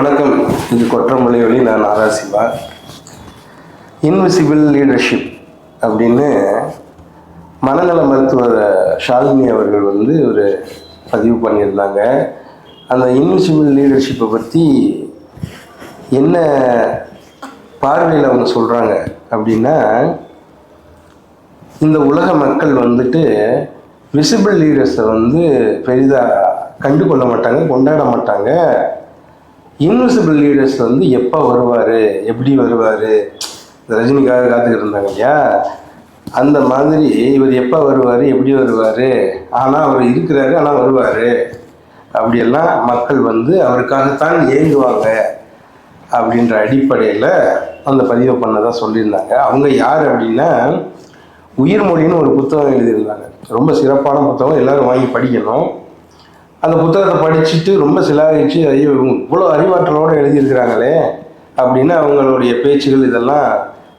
வணக்கம். இது கொற்றமொழி ஒளி நான் ஆராசிவா இன்விசிபிள் லீடர்ஷிப் அப்படின்னு மனநல மருத்துவர் ஷாலினி அவர்கள் வந்து ஒரு பதிவு பண்ணியிருந்தாங்க. அந்த இன்விசிபிள் லீடர்ஷிப்பை பற்றி என்ன பார்வையில் அவங்க சொல்கிறாங்க அப்படின்னா இந்த உலக மக்கள் வந்துட்டு விசிபிள் லீடர்ஸை வந்து பெரிதாக கண்டு கொள்ள மாட்டாங்க கொண்டாட மாட்டாங்க. இன்விசிபிள் லீடர்ஸ் வந்து எப்போ வருவார்? எப்படி வருவார்? ரஜினிக்காக காத்துக்கிட்டு இருந்தாங்க இல்லையா? அந்த மாதிரி இவர் எப்போ வருவார்? எப்படி வருவார்? ஆனால் அவர் இருக்கிறாரு ஆனால் வருவார். அப்படியெல்லாம் மக்கள் வந்து அவருக்காகத்தான் ஏங்குவாங்க அப்படின்ற அடிப்படையில் அந்த பதிவை பண்ணதாக சொல்லியிருந்தாங்க. அவங்க யார் அப்படின்னா உயிர்மொழின்னு ஒரு புத்தகம் எழுதியிருந்தாங்க. ரொம்ப சிறப்பான புத்தகம் எல்லோரும் வாங்கி படிக்கணும். அந்த புத்தகத்தை படிச்சுட்டு ரொம்ப சிலாகிச்சு ஐயோ இவங்க இவ்வளோ அறிவாற்றலோடு எழுதியிருக்கிறாங்களே அப்படின்னு அவங்களுடைய பேச்சுகள் இதெல்லாம்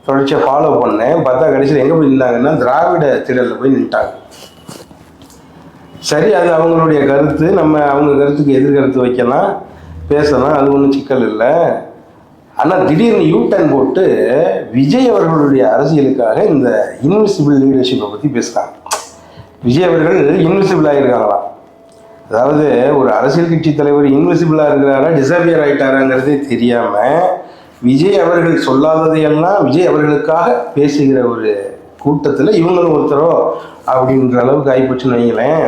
தொடர்ச்சியாக ஃபாலோ பண்ணேன். பார்த்தா கடைசியில் எங்கே போய் நின்னாங்கன்னா திராவிட திடலில் போய் நின்ட்டாங்க. சரி அது அவங்களுடைய கருத்து. நம்ம அவங்க கருத்துக்கு எதிர்கருத்து வைக்கலாம் பேசலாம் அது ஒன்றும் சிக்கல் இல்லை. ஆனால் திடீர்னு யூ டர்ன் போட்டு விஜய் அவர்களுடைய அரசியலுக்காக இந்த இன்விசிபிள் லீடர்ஷிப்பை பற்றி பேசுகிறாங்க விஜய் அவர்கள் இன்விசிபிள் ஆகியிருக்காங்களாம் அதாவது ஒரு அரசியல் கட்சி தலைவர் இன்விசிபிளாக இருக்கிறாரா டிசப்பியர் ஆகிட்டாராங்கிறதே தெரியாமல் விஜய் அவர்கள் சொல்லாததையெல்லாம் விஜய் அவர்களுக்காக பேசுகிற ஒரு கூட்டத்தில் இவங்களும் ஒருத்தரோ அப்படின்ற அளவுக்கு ஆகிப்போச்சுன்னு வைங்களேன்.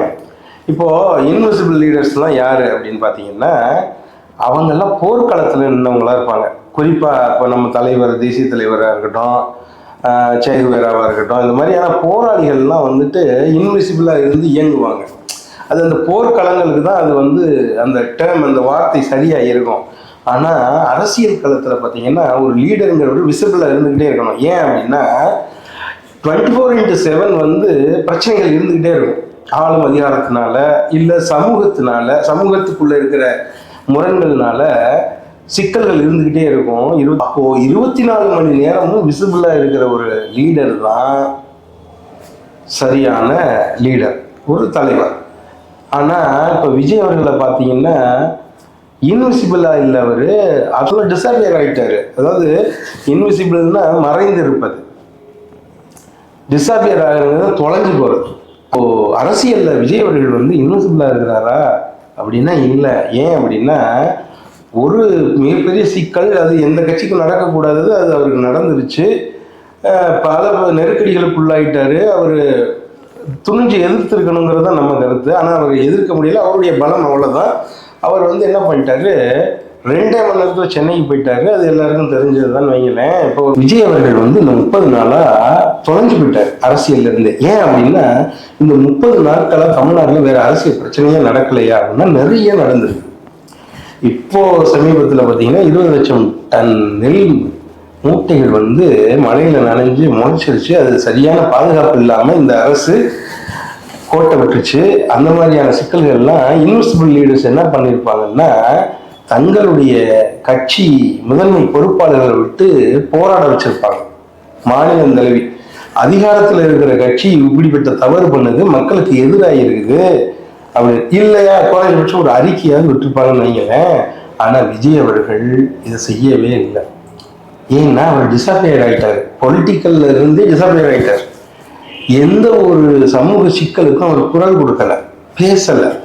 இப்போது இன்விசிபிள் லீடர்ஸ்லாம் யார் அப்படின்னு பார்த்தீங்கன்னா அவங்கெல்லாம் போர்க்களத்தில் நின்றவங்களா இருப்பாங்க. குறிப்பாக இப்போ நம்ம தலைவர் தேசிய தலைவராக இருக்கட்டும் சேகுவேராவாக இருக்கட்டும் இந்த மாதிரியான போராளிகள்லாம் வந்துட்டு இன்விசிபிளாக இருந்து இயங்குவாங்க. அது அந்த போர்க்களங்களுக்கு தான் அது வந்து அந்த டேர்ம் அந்த வார்த்தை சரியாக இருக்கும். ஆனால் அரசியல் களத்தில் பார்த்தீங்கன்னா ஒரு லீடருங்கிற ஒரு விசிபிளாக இருந்துக்கிட்டே இருக்கணும். ஏன் அப்படின்னா டுவெண்ட்டி ஃபோர் இன்ட்டு செவன் வந்து பிரச்சனைகள் இருந்துக்கிட்டே இருக்கும். ஆளும் அதிகாரத்தினால இல்லை சமூகத்தினால சமூகத்துக்குள்ளே இருக்கிற முரண்கள்னால சிக்கல்கள் இருந்துக்கிட்டே இருக்கும். இரு அப்போது இருபத்தி நாலு மணி நேரமும் விசிபிளாக இருக்கிற ஒரு லீடர் தான் சரியான லீடர் ஒரு தலைவர். ஆனால் இப்போ விஜய் அவர்களை பார்த்தீங்கன்னா இன்விசிபிளாக இல்லை அவர் அதில் டிசப்பியர் ஆகிட்டாரு அதாவது இன்விசிபிள்னா மறைந்து இருப்பது டிசாப்பியர் ஆகிறது தொலைஞ்சு போகிறது இப்போ அரசியலில் விஜய் அவர்கள் வந்து இன்விசிபிளாக இருக்கிறாரா? அப்படின்னா இல்லை. ஏன் அப்படின்னா ஒரு மிகப்பெரிய சிக்கல் அது எந்த கட்சிக்கும் நடக்கக்கூடாதது அது அவருக்கு நடந்துருச்சு. அஹ் பல நெருக்கடிகளுக்குள்ளாயிட்டாரு. அவர் துணிஞ்சு எதிர்த்திருக்கணுங்கிறது தான் நம்ம கருத்து. ஆனால் அவர் எதிர்க்க முடியல. அவருடைய பலம் அவ்வளோதான் அவர் வந்து என்ன பண்ணிட்டாரு? ரெண்டே மணி நேரத்தில் சென்னைக்கு போயிட்டாரு. அது எல்லாருக்கும் தெரிஞ்சது தான் வைங்களேன். இப்போ விஜய் அவர்கள் வந்து இந்த முப்பது நாளாக தொலைஞ்சு போயிட்டார் அரசியல்ல இருந்து. ஏன் அப்படின்னா இந்த முப்பது நாட்களாக தமிழ்நாட்டில் வேற அரசியல் பிரச்சனையே நடக்கலையா அப்படின்னா நிறைய நடந்திருக்கு. இப்போ சமீபத்தில் பார்த்தீங்கன்னா இருபது லட்சம் டன் நெல் மூட்டைகள் வந்து மழையில் நனைஞ்சு முளைச்சிருச்சு. அது சரியான பாதுகாப்பு இல்லாமல் இந்த அரசு கோட்டை விட்டுருச்சு. அந்த மாதிரியான சிக்கல்கள்லாம் இன்வெஸ்டபிள் லீடர்ஸ் என்ன பண்ணியிருப்பாங்கன்னா தங்களுடைய கட்சி முதன்மை பொறுப்பாளர்களை விட்டு போராட வச்சிருப்பாங்க. மாநிலம் தலைவி அதிகாரத்தில் இருக்கிற கட்சி இப்படிப்பட்ட தவறு பண்ணுது மக்களுக்கு எதிராக இருக்குது. அப்படி இல்லையா குறைஞ்சபட்சம் ஒரு அறிக்கையாவது விட்டுருப்பாங்கன்னு வைங்களேன். ஆனால் விஜய் அவர்கள் இதை செய்யவே இல்லை. ஏன்னா அவர் டிசப்பியர் ஆயிட்டார். பொலிட்டிக்கல்ல இருந்து டிசப்பியர் ஆயிட்டார். எந்த ஒரு சமூக சிக்கலுக்கும் அவர் குரல் கொடுக்கல. பேசல.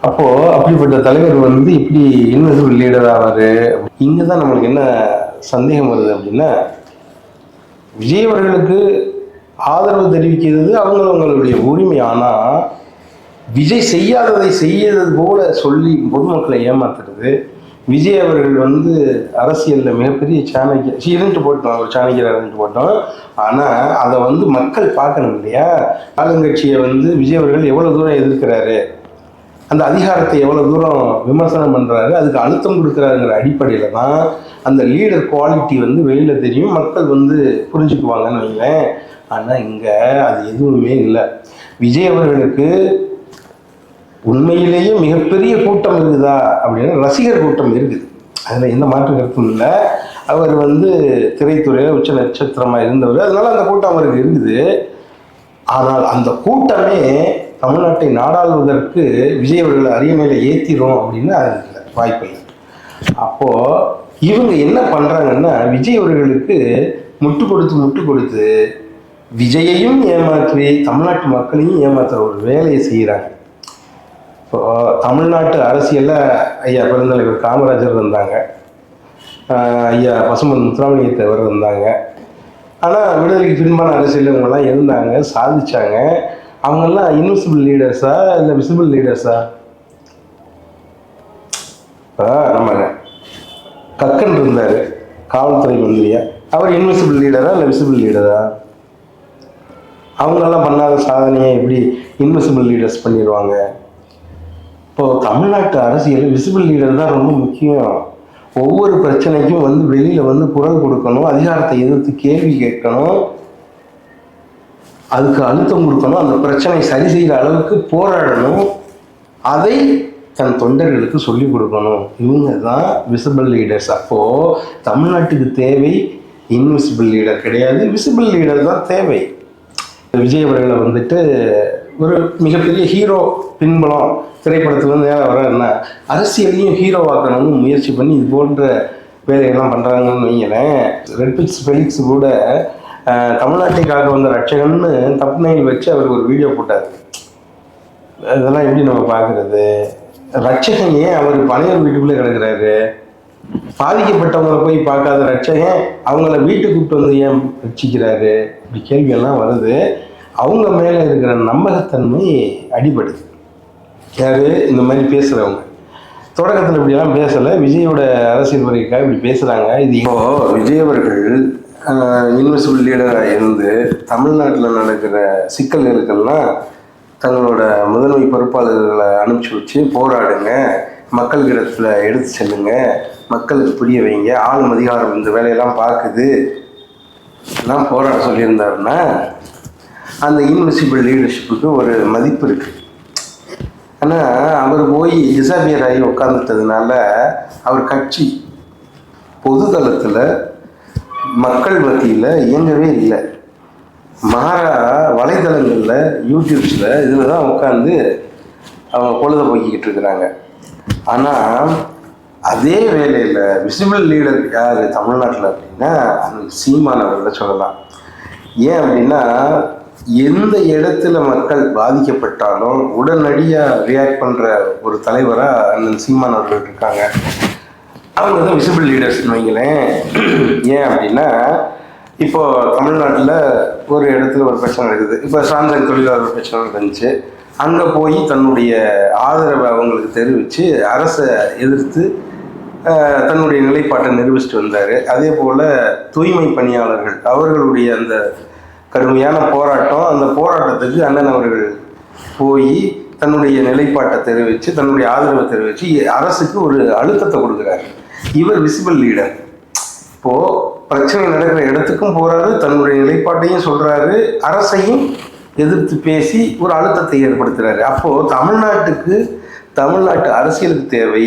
அப்போ அப்படிப்பட்ட தலைவர் வந்து இப்படி இன்வெசிபிள் லீடர் ஆவாரு. இங்கே தான் நம்மளுக்கு என்ன சந்தேகம் வருது அப்படின்னா விஜய் அவர்களுக்கு ஆதரவு தெரிவிக்கிறது அவங்களவங்களுடைய உரிமை. ஆனா விஜய் செய்யாததை செய்யறது போல சொல்லி பொதுமக்களை ஏமாத்துறது விஜய் அவர்கள் வந்து அரசியலில் மிகப்பெரிய சாணக்கிய சரி, இருந்துட்டு போட்டோம் ஒரு சாணக்கியராக இருந்துட்டு போட்டோம். ஆனால் அதை வந்து மக்கள் பார்க்கணும் இல்லையா? ஆளுங்கட்சியை வந்து விஜய் அவர்கள் எவ்வளோ தூரம் எதிர்க்கிறாரு? அந்த அதிகாரத்தை எவ்வளோ தூரம் விமர்சனம் பண்ணுறாரு அதுக்கு அழுத்தம் கொடுக்குறாருங்கிற அடிப்படையில் தான் அந்த லீடர் குவாலிட்டி வந்து வெளியில் தெரியும். மக்கள் வந்து புரிஞ்சுக்குவாங்கன்னு வைங்களேன். ஆனால் இங்கே அது எதுவுமே இல்லை. விஜய் அவர்களுக்கு உண்மையிலேயே மிகப்பெரிய கூட்டம் இருக்குதா அப்படின்னா ரசிகர் கூட்டம் இருக்குது. அதில் எந்த மாற்று கருத்தும் இல்லை. அவர் வந்து திரைத்துறையில் உச்ச நட்சத்திரமாக இருந்தவர். அதனால அந்த கூட்டம் அவருக்கு இருக்குது. ஆனால் அந்த கூட்டமே தமிழ்நாட்டை நாடாளுவதற்கு விஜய் அவர்களை அரியணையில் ஏற்றிடும் அப்படின்னு அது இல்லை வாய்ப்பு இல்லை அப்போது இவங்க என்ன பண்ணுறாங்கன்னா விஜய் அவர்களுக்கு முட்டு கொடுத்து முட்டு கொடுத்து விஜயையும் ஏமாற்றி தமிழ்நாட்டு மக்களையும் ஏமாத்துற ஒரு வேலையை செய்கிறாங்க தமிழ்நாட்டு அரசியலில் ஐயா பெருந்தலைவர் காமராஜர் இருந்தாங்க. ஐயா பசுமன் முத்துராமலிங்க தேவர் இருந்தாங்க. ஆனால் விடுதலைக்கு பின்பான அரசியல் இவங்கெல்லாம் இருந்தாங்க சாதிச்சாங்க. அவங்கெல்லாம் இன்விசிபிள் லீடர்ஸா இல்லை விசிபிள் லீடர்ஸா இப்போ நம்ம கக்கன் இருந்தார் காவல்துறை மந்திரியா? அவர் இன்விசிபிள் லீடரா இல்லை விசிபிள் லீடரா அவங்கெல்லாம் பண்ணாத சாதனையை எப்படி இன்விசிபிள் லீடர்ஸ் பண்ணிடுவாங்க இப்போ தமிழ்நாட்டு அரசியல் விசிபிள் லீடர் தான் ரொம்ப முக்கியம். ஒவ்வொரு பிரச்சனைக்கும் வந்து வெளியில வந்து குரல் கொடுக்கணும் அதிகாரத்தை எதிர்த்து கேள்வி கேட்கணும். அதுக்கு அழுத்தம் கொடுக்கணும் அந்த பிரச்சனை சரி செய்கிற அளவுக்கு போராடணும். அதை தன் தொண்டர்களுக்கு சொல்லிக் கொடுக்கணும். இவங்க தான் விசிபிள் லீடர்ஸ் அப்போ தமிழ்நாட்டுக்கு தேவை இன்விசிபிள் லீடர் கிடையாது. விசிபிள் லீடர் தான் தேவை. விஜய் அவர்களை வந்துட்டு ஒரு மிகப்பெரிய ஹீரோ பின்புலம் திரைப்படத்துல இருந்து நேரம் வர்றாருன்னா அரசியலையும் ஹீரோவாக்கணும்னு முயற்சி பண்ணி இது போன்ற வேலையெல்லாம் பண்ணுறாங்கன்னு வைங்களேன். ரெட்பிக்ஸ் ஃபெலிக்ஸ் கூட தமிழ்நாட்டைக்காக வந்த ரட்சகன்னு தப்புனையில் வச்சு அவர் ஒரு வீடியோ போட்டார். இதெல்லாம் எப்படி நம்ம பார்க்குறது? ரட்சகன் ஏன் அவர் பனையூர் வீட்டுக்குள்ளே கிடக்கிறாரு? பாதிக்கப்பட்டவங்களை போய் பார்க்காத ரட்சகன் அவங்கள வீட்டுக்கு கூப்பிட்டு வந்து ஏன் ரட்சிக்கிறாரு? இப்படி கேள்வியெல்லாம் வருது. அவங்க மேலே இருக்கிற நம்பகத்தன்மை அடிபடுது. யார்? இந்த மாதிரி பேசுகிறவங்க தொடக்கத்தில் இப்படியெல்லாம் பேசலை. விஜயோட அரசியல் முறைக்காக இப்படி பேசுகிறாங்க இது இப்போ விஜய் அவர்கள் இன்வெசிபிள் லீடராக இருந்து தமிழ்நாட்டில் நடக்கிற சிக்கல்களுக்கெல்லாம் தங்களோட முதன்மை பொறுப்பாளர்களை அனுப்பிச்சி வச்சு போராடுங்க. மக்கள்கிடத்தில் எடுத்து செல்லுங்க. மக்களுக்கு புரிய வைங்க. ஆளும் அதிகாரம் இந்த வேலையெல்லாம் பார்க்குது. எல்லாம் போராட சொல்லியிருந்தாருன்னா அந்த இன்விசிபிள் லீடர்ஷிப்புக்கு ஒரு மதிப்பு இருக்குது ஆனால் அவர் போய் டிசபியர் ஆகி உட்காந்துட்டதுனால அவர் கட்சி பொதுதளத்தில் மக்கள் மத்தியில் இயங்கவே இல்லை. மாறா வலைதளங்களில் யூடியூப்ஸில் இதில் தான் உட்காந்து அவங்க பொழுத போக்கிக்கிட்டு இருக்கிறாங்க. ஆனால் அதே வேலையில் விசிபிள் லீடர் யார் தமிழ்நாட்டில் அப்படின்னா அந்த சீமானவர்களை சொல்லலாம். ஏன் அப்படின்னா எந்த இடத்துல மக்கள் பாதிக்கப்பட்டாலும் உடனடியாக ரியாக்ட் பண்ணுற ஒரு தலைவராக அண்ணன் சீமான் அவர்கள் இருக்காங்க. அவங்க தான் விசிபிள் லீடர்ஸ்னு வைங்களேன். ஏன் அப்படின்னா இப்போது தமிழ்நாட்டில் ஒரு இடத்துல ஒரு பிரச்சனை இருக்குது இப்போ சாந்தன் தொழிலாளர் பிரச்சனை நடந்துச்சு. அங்கே போய் தன்னுடைய ஆதரவை அவங்களுக்கு தெரிவித்து அரசை எதிர்த்து தன்னுடைய நிலைப்பாட்டை நிரூபிச்சுட்டு வந்தார். அதே போல் தூய்மை பணியாளர்கள் அவர்களுடைய அந்த கடுமையான போராட்டம். அந்த போராட்டத்துக்கு அண்ணன் அவர்கள் போய் தன்னுடைய நிலைப்பாட்டை தெரிவித்து தன்னுடைய ஆதரவை தெரிவித்து அரசுக்கு ஒரு அழுத்தத்தை கொடுக்குறாரு. இவர் விசிபிள் லீடர் இப்போது பிரச்சனை நடக்கிற இடத்துக்கும் போகிறாரு தன்னுடைய நிலைப்பாட்டையும் சொல்கிறாரு அரசையும் எதிர்த்து பேசி ஒரு அழுத்தத்தை ஏற்படுத்துகிறாரு அப்போது தமிழ்நாட்டுக்கு தமிழ்நாட்டு அரசியலுக்கு தேவை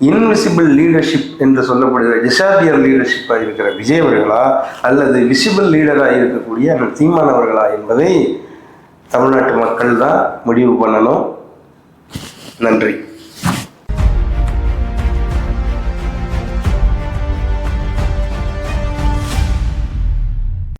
இன்விசிபிள் லீடர்ஷிப் என்று சொல்லப்படுகிற டிசாபியர் லீடர்ஷிப்பாக இருக்கிற விஜய் அவர்களா அல்லது விசிபிள் லீடராக இருக்கக்கூடிய அந்த தீமான் அவர்களா என்பதை தமிழ்நாட்டு மக்கள் தான் முடிவு பண்ணணும். நன்றி.